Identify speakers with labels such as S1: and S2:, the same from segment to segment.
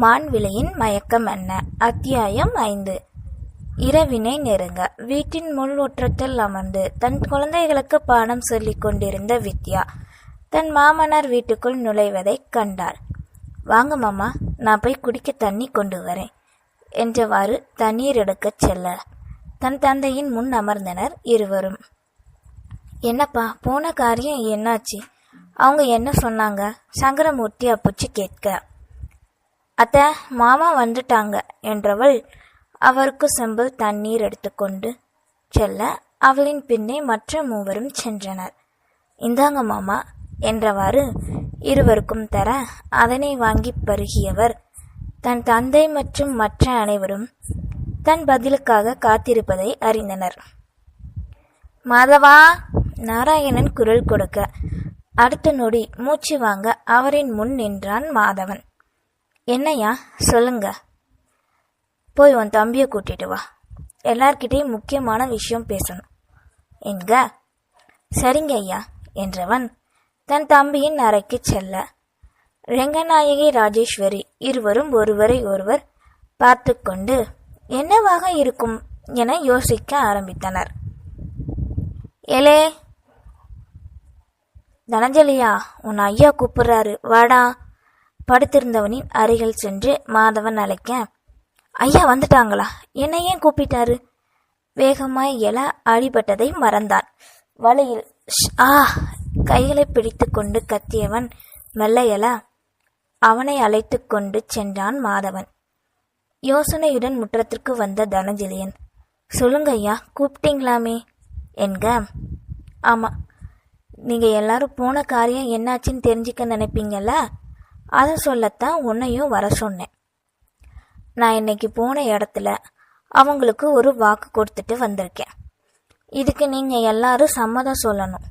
S1: மான்விலையின் மயக்கம் என்ன? அத்தியாயம் ஐந்து. இரவினை நெருங்க. வீட்டின் முள் ஒற்றத்தில் அமர்ந்து தன் குழந்தைகளுக்கு பாடம் சொல்லிக் கொண்டிருந்த வித்யா தன் மாமனார் வீட்டுக்குள் நுழைவதைக் கண்டாள் வாங்க மாமா நான் போய் குடிக்க தண்ணி கொண்டு வரேன் என்றவாறு தண்ணீர் எடுக்கச் செல்ல. தன் தந்தையின் முன் அமர்ந்தனர் இருவரும். என்னப்பா போன காரியம் என்னாச்சு? அவங்க என்ன சொன்னாங்க? சங்கரமூர்த்தி அப்புச்சு கேட்க அத்த மாமா வந்துட்டாங்க என்றவள் அவருக்கு செம்பில் தண்ணீர் எடுத்துக்கொண்டு செல்ல அவளின் பின்னே மற்ற மூவரும் சென்றனர். இந்தாங்க மாமா என்றவாறு இருவருக்கும் தர அதனை வாங்கி பருகியவர். தன் தந்தை மற்றும் மற்ற அனைவரும் தன் பதிலுக்காக காத்திருப்பதை அறிந்தனர். மாதவா நாராயணன் குரல் கொடுக்க அடுத்த நொடி மூச்சு வாங்க அவரின் முன் நின்றான் மாதவன். என்னையா சொல்லுங்க. போய் உன் தம்பியை கூட்டிட்டு வா. எல்லார்கிட்டையும் முக்கியமான விஷயம் பேசணும். என்க சரிங்க ஐயா என்றவன் தன் தம்பியின் அறைக்கு செல்ல. ரெங்கநாயகி ராஜேஸ்வரி இருவரும் ஒருவரை ஒருவர் பார்த்து கொண்டு என்னவாக இருக்கும் என யோசிக்க ஆரம்பித்தனர். ஏலே தனஞ்சலியா உன் ஐயா கூப்பிடுறாரு. வாடா. படுத்திருந்தவனின் அருகில் சென்று மாதவன் அழைக்க ஐயா வந்துட்டாங்களா? என்னை ஏன் கூப்பிட்டாரு? வேகமாய் எழ அடிபட்டதை மறந்தான். வழியில் ஷ், ஆ! கைகளை பிடித்து கொண்டு கத்தியவன் மெல்ல எழ அவனை அழைத்து கொண்டு சென்றான் மாதவன். யோசனையுடன் முற்றத்திற்கு வந்த தனஞ்சலியன் சொல்லுங்க ஐயா கூப்பிட்டீங்களாமே? என்க ஆமாம் நீங்கள் எல்லாரும் போன காரியம் என்னாச்சுன்னு தெரிஞ்சுக்க நினைப்பீங்கள்ல அதை சொல்லத்தான் உன்னையும் வர சொன்னேன். நான் இன்னைக்கு போன இடத்துல அவங்களுக்கு ஒரு வாக்கு கொடுத்துட்டு வந்திருக்கேன். இதுக்கு நீங்கள் எல்லாரும் சம்மதம் சொல்லணும்.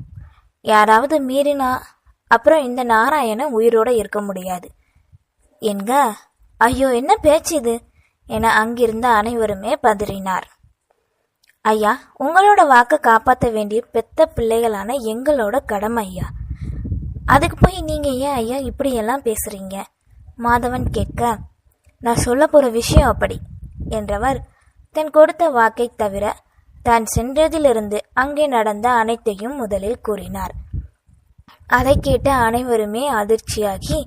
S1: யாராவது மீறினா அப்புறம் இந்த நாராயணன் உயிரோட இருக்க முடியாது. என்க? ஐயோ என்ன பேச்சு இது? என அங்கிருந்த அனைவருமே பதறினார். ஐயா உங்களோட வாக்கை காப்பாற்ற வேண்டிய பெத்த பிள்ளைகளான எங்களோட கடமை ஐயா அதுக்கு போய் நீங்கள் ஏன் ஐயா இப்படியெல்லாம் பேசுகிறீங்க மாதவன் கேட்க நான் சொல்ல போகிற விஷயம் அப்படி என்றவர் தன் கொடுத்த வாக்கை தவிர தான் சென்றதிலிருந்து அங்கே நடந்த அனைத்தையும் முதலில் கூறினார். அதை கேட்ட அனைவருமே அதிர்ச்சியாகி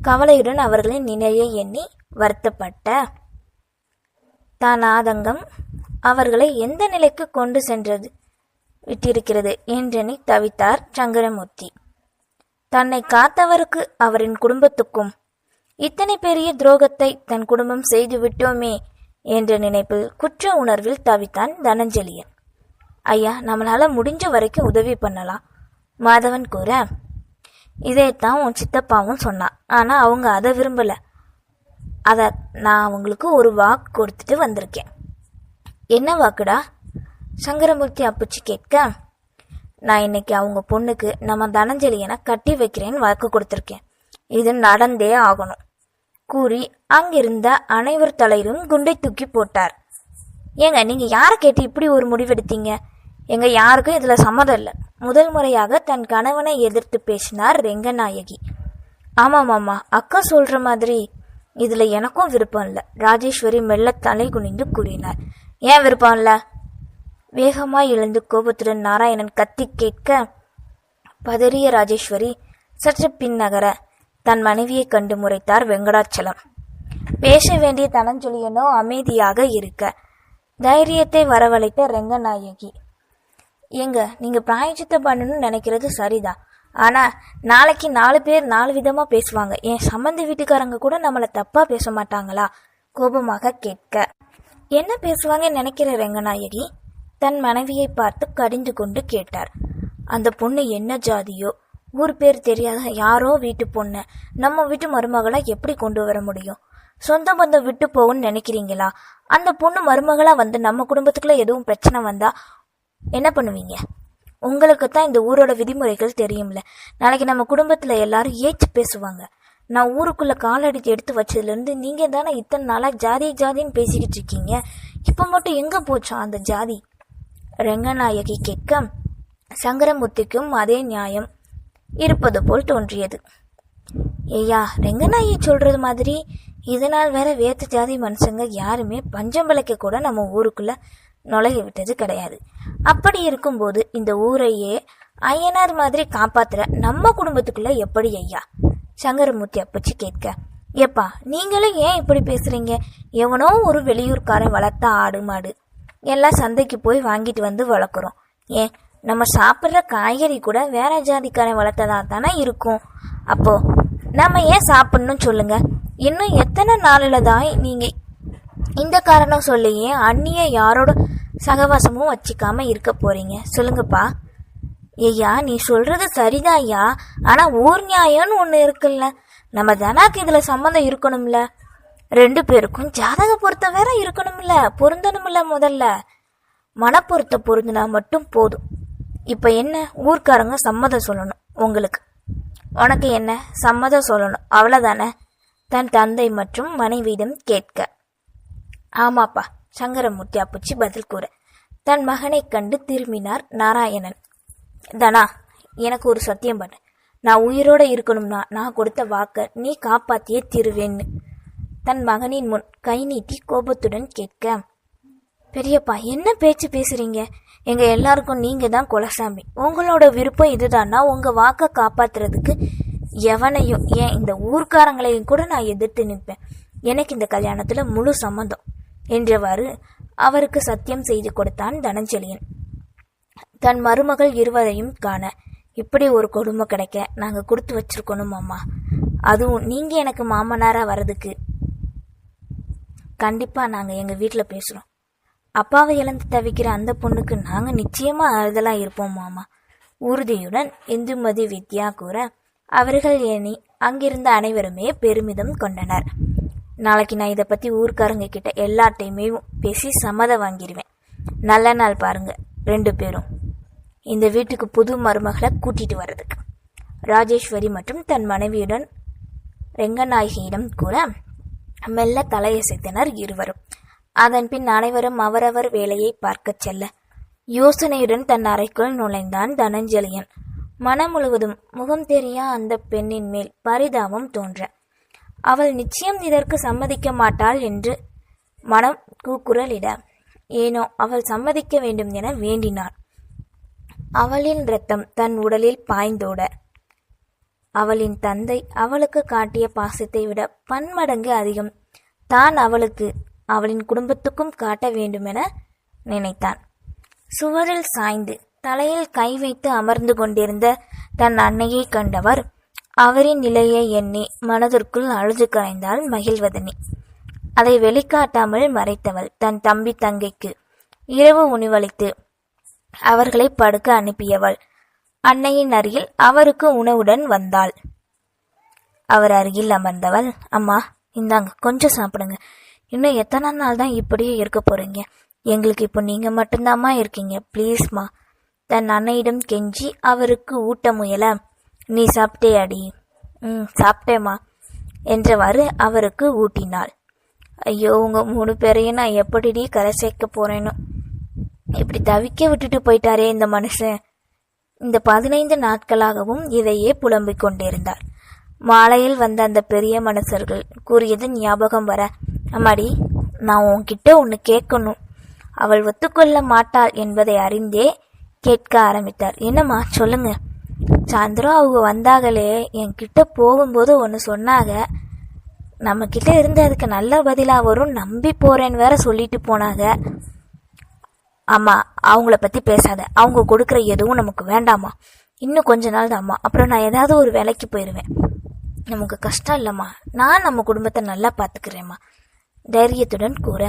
S1: கவலையுடன் அவர்களின் நிலையை எண்ணி வருத்தப்பட்ட தான் ஆதங்கம் அவர்களை எந்த நிலைக்கு கொண்டு சென்றது விட்டிருக்கிறது? என்றெண்ணி தவித்தார் சங்கரமூர்த்தி. தன்னை காத்தவருக்கு அவரின் குடும்பத்துக்கும். இத்தனை பெரிய துரோகத்தை தன் குடும்பம் செய்து விட்டோமே என்ற நினைப்பில் குற்ற உணர்வில் தவித்தான் தனஞ்சலியன். ஐயா நம்மளால முடிஞ்ச வரைக்கும் உதவி பண்ணலாம் மாதவன் கூற. இதைத்தான் உன் சித்தப்பாவும் சொன்னான் ஆனா அவங்க அதை விரும்பல. அத நான் அவங்களுக்கு ஒரு வாக்கு கொடுத்துட்டு வந்திருக்கேன். என்ன வாக்குடா? சங்கரமூர்த்தி அப்புச்சி கேட்க நான் இன்னைக்கு அவங்க பொண்ணுக்கு நம்ம தனஞ்சலியனை கட்டி வைக்கிறேன்னு வாக்கு கொடுத்துருக்கேன். இது நடந்தே ஆகணும். கூறி அங்கிருந்த அனைவர் தலையிலும் குண்டை தூக்கி போட்டார். ஏங்க நீங்க யாரை கேட்டு இப்படி ஒரு முடிவெடுத்தீங்க? எங்க யாருக்கும் இதுல சம்மதம் இல்லை. முதல் முறையாக தன் கணவனை எதிர்த்து பேசினார் ரெங்கநாயகி. ஆமாம் ஆமா அக்கா சொல்ற மாதிரி இதுல எனக்கும் விருப்பம் இல்லை. ராஜேஸ்வரி மெல்ல தலை குனிந்து கூறினார். ஏன் விருப்பம் இல்லை? வேகமாய் எழுந்து கோபத்துடன் நாராயணன் கத்தி கேட்க பதறிய ராஜேஸ்வரி சற்று பின்னகர தன் மனைவியை கண்டு முறைத்தார் வெங்கடாச்சலம். பேச வேண்டிய தனஞ்சொலியனோ அமைதியாக இருக்க. தைரியத்தை வரவழைத்த ரெங்கநாயகி. ஏங்க நீங்க பிராயச்சித்தம் பண்ணணும்னு நினைக்கிறது சரிதான் ஆனா நாளைக்கு நாலு பேர் நாலு விதமா பேசுவாங்க. என் சம்பந்தி வீட்டுக்காரங்க கூட நம்மள தப்பா பேச மாட்டாங்களா? கோபமாக கேட்க. என்ன பேசுவாங்கன்னு நினைக்கிற ரெங்கநாயகி? தன் மனைவியை பார்த்து கடிந்து கொண்டு கேட்டார். அந்த பொண்ணு என்ன ஜாதியோ? ஊர் பேர் தெரியாத யாரோ வீட்டு பொண்ணு. நம்ம வீட்டு மருமகளா எப்படி கொண்டு வர முடியும்? சொந்த பந்தம் விட்டு போகும்னு நினைக்கிறீங்களா? அந்த பொண்ணு மருமகளா வந்து நம்ம குடும்பத்துக்குள்ள எதுவும் பிரச்சனை வந்தா என்ன பண்ணுவீங்க? உங்களுக்கு தான் இந்த ஊரோட விதிமுறைகள் தெரியும்ல. நாளைக்கு நம்ம குடும்பத்துல எல்லாரும் ஏச்சு பேசுவாங்க. நான் ஊருக்குள்ள காலடி எடுத்து வச்சதுல இருந்து நீங்க தானே இத்தனை நாளா ஜாதி ஜாதின்னு பேசிக்கிட்டு இருக்கீங்க. இப்ப மட்டும் எங்க போச்சோம் அந்த ஜாதி? ரெங்கநாயகி கேட்க சங்கரமூர்த்திக்கும் அதே நியாயம் இருப்பது போல் தோன்றியது. ஐயா ரெங்கநாயகி சொல்றது மாதிரி? இதனால் வேற வேத்து ஜாதி மனுஷங்க யாருமே பஞ்சம் விளக்க கூட நம்ம ஊருக்குள்ள நுழைய விட்டது கிடையாது. அப்படி இருக்கும்போது இந்த ஊரையே ஐயனார் மாதிரி காப்பாத்துற நம்ம குடும்பத்துக்குள்ள எப்படி ஐயா? சங்கரமூர்த்தி அப்பச்சி கேட்க ஏப்பா நீங்களும் ஏன் இப்படி பேசுறீங்க? எவனோ ஒரு வெளியூர்காரன் வளர்த்த ஆடு மாடு. எல்லாம் சந்தைக்கு போய் வாங்கிட்டு வந்து வளர்க்குறோம். ஏன் நம்ம சாப்பிட்ற காய்கறி கூட வேற ஜாதிக்காரன் வளர்த்ததா தானே இருக்கும். அப்போ நம்ம ஏன் சாப்பிடணும் சொல்லுங்க? இன்னும் எத்தனை நாளில் தான் நீங்க இந்த காரணம் சொல்லியே அந்நிய யாரோட சகவாசமும் வச்சுக்காம இருக்க போறீங்க? சொல்லுங்கப்பா. ஐயா நீ சொல்றது சரிதான் ஐயா. ஆனா ஊர் நியாயம்னு ஒன்று இருக்குல்ல. நம்ம தனாக்கு இதுல சம்மந்தம் இருக்கணும்ல. ரெண்டு பேருக்கும் ஜாதக பொருத்தம் வேற இருக்கணும்ல பொருந்தணும்ல முதல்ல. மனப்பொருத்த பொருந்தினா மட்டும் போதும். இப்ப என்ன? ஊர்க்காரங்க சம்மதம் சொல்லணும் உங்களுக்கு. உனக்கு என்ன? சம்மதம் சொல்லணும். அவ்வளவுதானே? தன் தந்தை மற்றும் மனைவியிடம் கேட்க. ஆமாப்பா சங்கரமூர்த்தி அப்பச்சி பதில் கூற. தன் மகனை கண்டு திரும்பினார் நாராயணன். தனா எனக்கு ஒரு சத்தியம் பண்ணு. நான் உயிரோட இருக்கணும்னா நான் கொடுத்த வாக்க நீ காப்பாத்தியே திருவேன்னு. தன் மகனின் முன் கை நீட்டி கோபத்துடன் கேட்க பெரியப்பா என்ன பேச்சு பேசுறீங்க? எங்க எல்லாருக்கும் நீங்க தான் குலசாமி. உங்களோட விருப்பம் இதுதான்னா உங்க வாக்க காப்பாத்துறதுக்கு எவனையும் ஏன் இந்த ஊர்க்காரங்களையும் கூட நான் எதிர்த்து நிற்பேன். எனக்கு இந்த கல்யாணத்துல முழு சம்மந்தம் என்றவாறு அவருக்கு சத்தியம் செய்து கொடுத்தான் தனஞ்சலியன் தன் மருமகள் இருவரையும் காண இப்படி ஒரு கொடுமை கிடைக்க நாங்க கொடுத்து வச்சிருக்கணும் அம்மா அதுவும் நீங்க எனக்கு மாமனாரா வர்றதுக்கு. கண்டிப்பா நாங்க எங்க வீட்டில் பேசுறோம். அப்பாவை இழந்து தவிக்கிற அந்த பொண்ணுக்கு நாங்க நிச்சயமா ஆறுதலா இருப்போம் மாமா. உறுதியுடன் இந்துமதி வித்யா கூற அவர்கள் எண்ணி அங்கிருந்த அனைவருமே பெருமிதம் கொண்டனர். நாளைக்கு நான் இதை பத்தி ஊர்க்காரங்க கிட்ட எல்லாத்தையுமே பேசி சம்மதம் வாங்கிடுவேன் நல்ல நாள் பாருங்க ரெண்டு பேரும். இந்த வீட்டுக்கு புது மருமகளை கூட்டிட்டு வர்றதுக்கு. ராஜேஸ்வரி மற்றும் தன் மனைவியுடன் ரெங்கநாயகியிடம் கூற மெல்ல தலையசைத்தனர் இருவரும். அதன் பின் அனைவரும் அவரவர் வேலையை பார்க்கச் செல்ல. யோசனையுடன் தன் அறைக்குள் நுழைந்தான் தனஞ்சலியன். மனம் முழுவதும் முகம் தெரியா அந்த பெண்ணின் மேல் பரிதாபம் தோன்ற. அவள் நிச்சயம் இதற்கு சம்மதிக்க மாட்டாள் என்று மனம் கூக்குரலிட. ஏனோ அவள் சம்மதிக்க வேண்டும் என வேண்டினாள். அவளின் ரத்தம் தன் உடலில் பாய்ந்தோட. அவளின் தந்தை அவளுக்கு காட்டிய பாசத்தை விட பன்மடங்கு அதிகம். தான் அவளுக்கு அவளின் குடும்பத்துக்கும் காட்ட வேண்டுமென நினைத்தான். சுவரில் சாய்ந்து தலையில் கை வைத்து அமர்ந்து கொண்டிருந்த தன் அன்னையை கண்டவர் அவரின் நிலையை எண்ணி மனதிற்குள் அழுது கரைந்தாள் மகிழ்வதனி. அதை வெளிக்காட்டாமல் மறைத்தவள் தன் தம்பி தங்கைக்கு இரவு உணவளித்து அவர்களை படுக்க அனுப்பியவள். அன்னையின் அருகில் அவருக்கு உணவுடன் வந்தாள். அவர் அருகில் அமர்ந்தவள் அம்மா இந்தாங்க கொஞ்சம் சாப்பிடுங்க. இன்னும் எத்தனை நாள் தான் இப்படியே இருக்க போறீங்க? எங்களுக்கு இப்போ நீங்க மட்டும்தாம்மா இருக்கீங்க. ப்ளீஸ்மா தன் அன்னையிடம் கெஞ்சி அவருக்கு ஊட்ட முயல நீ சாப்பிட்டே அடி. ம் சாப்பிட்டேம்மா என்றவாறு அவருக்கு ஊட்டினாள். ஐயோ உங்க மூணு பேரையும் நான் எப்படிடி கரை சேர்க்க போறேனோ? இப்படி தவிக்க விட்டுட்டு போயிட்டாரே இந்த மனுஷன். இந்த பதினைந்து நாட்களாகவும் இதையே புலம்பிக் கொண்டிருந்தார். மாலையில் வந்த அந்த பெரிய மனுஷர்கள் கூறியது ஞாபகம் வர அம்மாடி நான் உன்கிட்ட ஒன்று கேட்கணும். அவள் ஒத்துக்கொள்ள மாட்டாள் என்பதை அறிந்தே கேட்க ஆரம்பித்தார். என்னம்மா சொல்லுங்க. சாயந்தரம் அவங்க வந்தாங்களே என்கிட்ட போகும்போது ஒன்று சொன்னாங்க நம்மக்கிட்ட இருந்து அதுக்கு நல்ல பதிலாக வரும் நம்பி போறேன்னு வேற சொல்லிட்டு போனாங்க அம்மா அவங்கள பத்தி பேசாத. அவங்க கொடுக்குற எதுவும் நமக்கு வேண்டாமா? இன்னும் கொஞ்ச நாள் தான்மா அப்புறம் நான் ஏதாவது ஒரு வேலைக்கு போயிடுவேன் நமக்கு கஷ்டம் இல்லைம்மா. நான் நம்ம குடும்பத்தை நல்லா பார்த்துக்கிறேம்மா தைரியத்துடன் கூற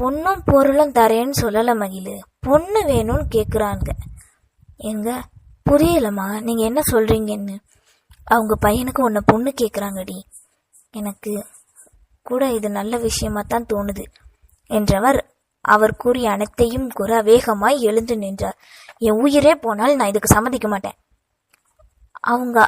S1: பொண்ணும் பொருளும் தரேன்னு சொல்லலை மகிழு. பொண்ணு வேணும்னு கேட்குறாங்க எங்க புரியலம்மா. நீங்கள் என்ன சொல்கிறீங்கன்னு அவங்க பையனுக்கு உன்னை பொண்ணு கேட்குறாங்கடி எனக்கு கூட இது நல்ல விஷயமா தான் தோணுது என்றவர் அவர் கூறிய அனைத்தையும் கூற வேகமாய் எழுந்து நின்றார். என் உயிரே போனால் நான் இதுக்கு சம்மதிக்க மாட்டேன். அவங்க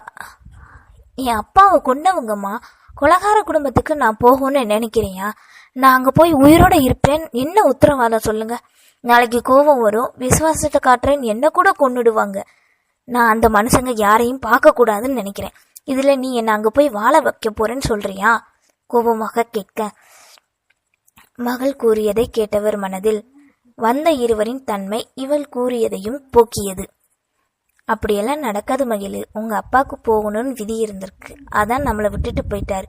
S1: என் அப்பாவை கொண்டவங்கம்மா கொலகார குடும்பத்துக்கு நான் போகணும்னு நினைக்கிறியா நான் அங்க போய் உயிரோட இருப்பேன். என்ன உத்தரவாதம் சொல்லுங்க? நாளைக்கு கோபம் வரும். விசுவாசத்தை காட்டுறேன். என்ன கூட கொன்னுடுவாங்க? நான் அந்த மனுஷங்க யாரையும் பார்க்க கூடாதுன்னு நினைக்கிறேன். இதுல நீ என்ன அங்க போய் வாழ வைக்க போறேன்னு சொல்றியா? கோபமாக கேட்க மகள் கூறியதை கேட்டவர் மனதில் வந்த இருவரின் தன்மை இவள் கூறியதையும் போக்கியது. அப்படியெல்லாம் நடக்காது மகிழு. உங்க அப்பாவுக்கு போகணும்னு விதி இருந்திருக்கு. அதான் நம்மளை விட்டுட்டு போயிட்டார்.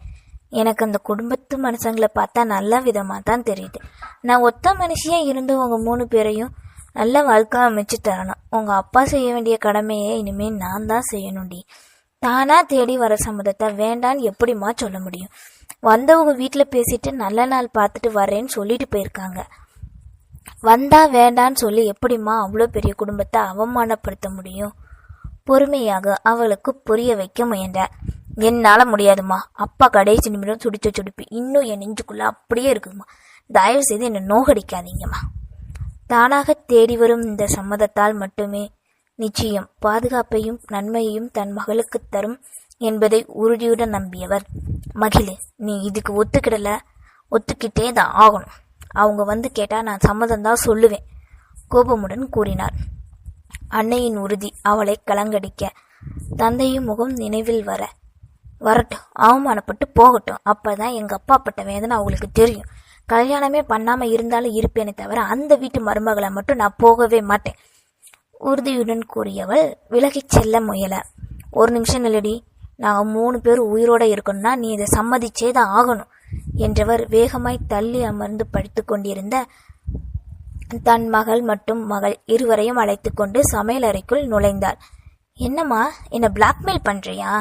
S1: எனக்கு அந்த குடும்பத்து மனுஷங்களை பார்த்தா நல்ல விதமாக தான் தெரியுது. நான் ஒத்த மனுஷியாக இருந்து உங்கள் மூணு பேரையும் நல்ல வாழ்க்கை அமைச்சு தரணும். உங்கள் அப்பா செய்ய வேண்டிய கடமையை இனிமேல் நான் தான் செய்யணும்டி. தானா தேடி வர சம்மதத்தை வேண்டான்னு எப்படிம்மா சொல்ல முடியும்? வந்தவங்க வீட்டில் பேசிட்டு நல்ல நாள் பார்த்துட்டு வரேன்னு சொல்லிட்டு போயிருக்காங்க. வந்தா வேண்டான்னு சொல்லி எப்படிம்மா அவ்வளோ பெரிய குடும்பத்தை அவமானப்படுத்த முடியும்? பொறுமையாக அவளுக்கு புரிய வைக்க முயன்றார் என்னால் முடியாதும்மா. அப்பா கடைசி நிமிடம் துடிச்ச துடிப்பு. இன்னும் என் நெஞ்சுக்குள்ளே அப்படியே இருக்குதுமா தயவு செய்து என்னை நோகடிக்காதீங்கம்மா. தானாக தேடி வரும் இந்த சம்மதத்தால் மட்டுமே நிச்சயம் பாதுகாப்பையும் நன்மையையும் தன் மகளுக்கு தரும் என்பதை உறுதியுடன் நம்பியவர். மகிழு நீ இதுக்கு ஒத்துக்கிடல? ஒத்துக்கிட்டே தான் ஆகணும். அவங்க வந்து கேட்டா நான் சம்மதம் தான் சொல்லுவேன் கோபமுடன் கூறினார் அன்னையின் உறுதி அவளை கலங்கடிக்க தந்தையும் முகம் நினைவில் வர வரட்டும் அவமானப்பட்டு போகட்டும். அப்பதான் எங்க அப்பா பட்ட வேதனை அவங்களுக்கு தெரியும். கல்யாணமே பண்ணாம இருந்தாலும் இருப்பேனே தவிர அந்த வீட்டு மருமகளை மட்டும் நான் போகவே மாட்டேன். உறுதியுடன் கூறியவள் விலகிச் செல்ல முயல. ஒரு நிமிஷம் நிலடி நாங்கள் மூணு பேர் உயிரோட இருக்கணும்னா நீ இதை சம்மதிச்சே தான் ஆகணும் என்றவர் வேகமாய் தள்ளி அமர்ந்து படித்து கொண்டிருந்த தன் மகள் மற்றும் மகள் இருவரையும் அழைத்து கொண்டு சமையலறைக்குள் நுழைந்தாள். என்னம்மா என்னை பிளாக்மெயில் பண்றியா?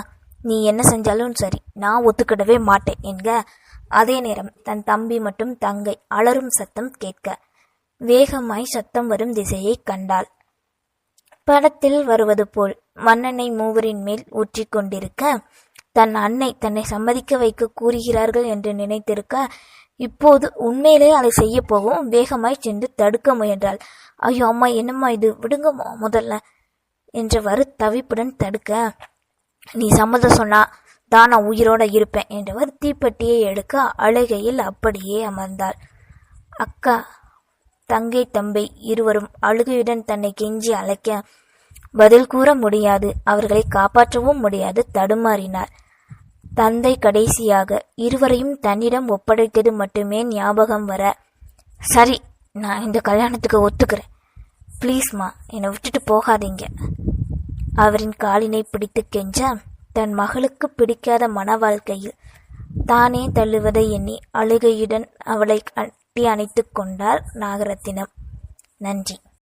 S1: நீ என்ன செஞ்சாலும் சரி நான் ஒத்துக்கிடவே மாட்டேன் என்க. அதே நேரம் தன் தம்பி மற்றும் தங்கை அலறும் சத்தம் கேட்க. வேகமாய் சத்தம் வரும் திசையை கண்டாள். படத்தில் வருவது போல் மன்னனை மூவரின் மேல் ஊற்றிக் கொண்டிருக்க தன் அன்னை தன்னை சம்மதிக்க வைக்க கூறுகிறார்கள் என்று நினைத்திருக்க இப்போது உண்மையிலே அதை செய்ய போகவும் வேகமாய் சென்று தடுக்க முயன்றாள். ஐயோ அம்மா என்னம்மா இது? விடுங்கம்மா முதல்ல என்றவாறு தவிப்புடன் தடுக்க நீ சம்மதம் சொன்னா தான் நான் உயிரோட இருப்பேன் என்றவர் தீப்பெட்டியை எடுக்க அழுகையில் அப்படியே அமர்ந்தாள். அக்கா தங்கை தம்பை இருவரும் அழுகையுடன் தன்னை கெஞ்சி அழைக்க பதில் கூற முடியாது. அவர்களை காப்பாற்றவும் முடியாது. தடுமாறினார். தந்தை கடைசியாக இருவரையும் தன்னிடம் ஒப்படைத்தது மட்டுமே ஞாபகம் வர சரி நான் இந்த கல்யாணத்துக்கு ஒத்துக்கிறேன். ப்ளீஸ்மா என்னை விட்டுட்டு போகாதீங்க. அவரின் காலினை பிடித்து கெஞ்ச தன் மகளுக்கு பிடிக்காத மன வாழ்க்கையில் தானே தள்ளுவதை எண்ணி அழுகையுடன் அவளை கட்டி அணைத்துக் கொண்டார் நாகரத்தினம். நன்றி.